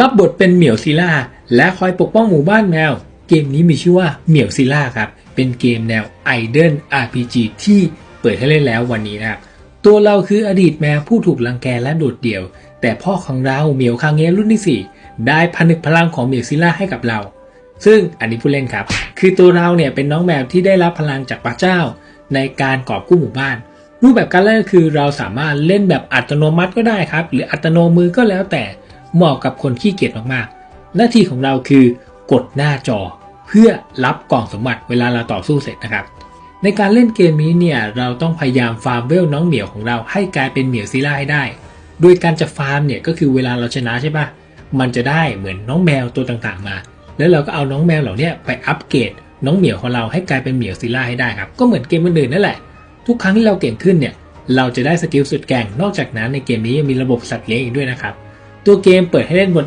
รับบทเป็นเหมียวซิล่าและคอยปกป้องหมู่บ้านแมว เกมนี้มีชื่อว่าเหมียวซิล่าครับ เป็นเกมแนวไอเดน RPG ที่เปิดให้เล่นแล้ววันนี้นะครับ ตัวเราคืออดีตแมวผู้ถูกลังแกและโดดเดี่ยว แต่พ่อของเราเหมียวคางเงรุ่นที่ 4 ได้ผนึกพลังของเหมียวซิล่าให้กับเรา ซึ่งอันนี้ผู้เล่นครับ คือตัวเราเนี่ยเป็นน้องแมวที่ได้รับพลังจากพระเจ้า ในการกอบกู้หมู่บ้าน รูปแบบการเล่นคือเราสามารถเล่นแบบอัตโนมัติก็ได้ครับ หรืออัตโนมือก็แล้วแต่ เหมาะกับคนขี้เกียจมากๆ หน้าที่ของเราคือกดหน้าจอ เพื่อรับกล่องสมบัติเวลาเราต่อสู้เสร็จนะครับ ในการเล่นเกมนี้เนี่ยเราต้องพยายามฟาร์มเวลน้องเหมียวของเราให้กลายเป็นเหมียวซิล่าให้ได้ โดยการจะฟาร์มเนี่ยก็คือเวลาเราชนะใช่ปะมันจะได้เหมือนน้องแมวตัวต่างๆมา แล้วเราก็เอาน้องแมวเหล่านี้ไปอัปเกรดน้องเหมียวของเราให้กลายเป็นเหมียวซิล่าให้ได้ครับ ก็เหมือนเกมอื่นๆนั่นแหละ ทุกครั้งที่เราเก่งขึ้นเนี่ย เราจะได้สกิลสุดแก่ง นอกจากนั้นในเกมนี้ยังมีระบบสัตว์เลี้ยงอีกด้วยนะครับ ตัวเกมเปิดให้เล่นบน